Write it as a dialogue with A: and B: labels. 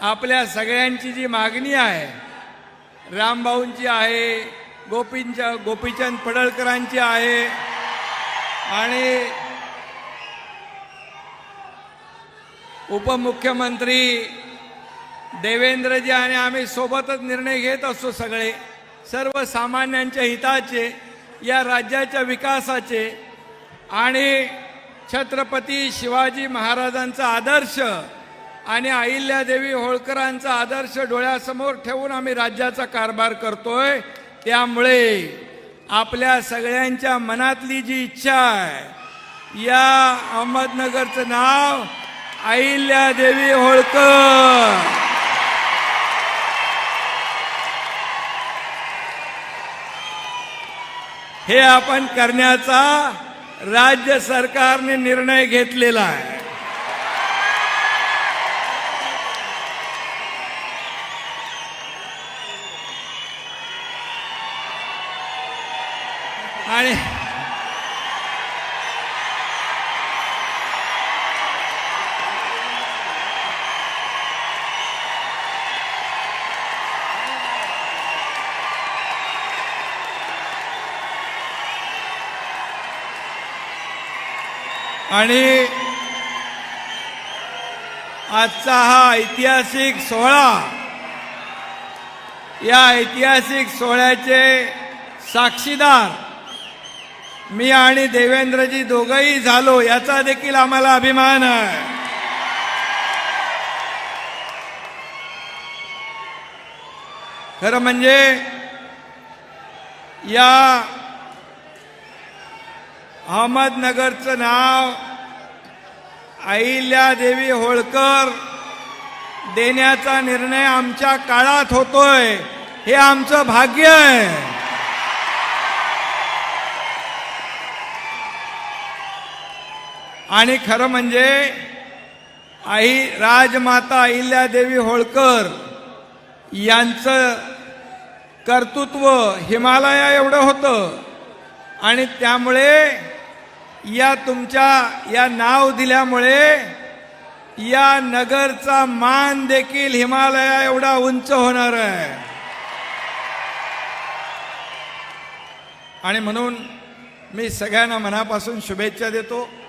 A: आपल्या सगळ्यांची जी मागणी आहे रामभाऊंची आहे गोपींच्या गोपीचंद पडळकरांची आहे आणि उपमुख्यमंत्री देवेंद्रजी आणि आम्ही सोबतच निर्णय घेत असतो सगळे सर्वसामान्यांच्या हिताचे या राज्याच्या विकासाचे आणि छत्रपती शिवाजी महाराजांचा आदर्श आणि अहिल्यादेवी होळकरांचा आदर्श डोळ्यासमोर ठेवून आम्ही राज्याचा कारभार करतोय. त्यामुळे आपल्या सगळ्यांच्या मनातली जी इच्छा आहे या अहमदनगरचं नाव अहिल्यादेवी होळकर. हे आपण करण्याचा राज्य सरकारने निर्णय घेतलेला आहे. आणि आणि आजचा हा ऐतिहासिक सोहळा या ऐतिहासिक सोहळ्याचे साक्षीदार मी आणि देवेंद्रजी दोघंही झालो याचा देखील आम्हाला अभिमान आहे. खरं म्हणजे या अहमदनगरचं नाव अहिल्यादेवी होळकर देण्याचा निर्णय आमच्या काळात होतोय हे आमचं भाग्य आहे. आणि खरं म्हणजे आई राजमाता अहिल्यादेवी होळकर यांचं कर्तृत्व हिमालया एवढं होतं. आणि त्यामुळे या तुमच्या या नाव दिल्यामुळे या नगरचा मान देखील हिमालया एवढा उंच होणार आहे. आणि म्हणून मी सगळ्यांना मनापासून शुभेच्छा देतो.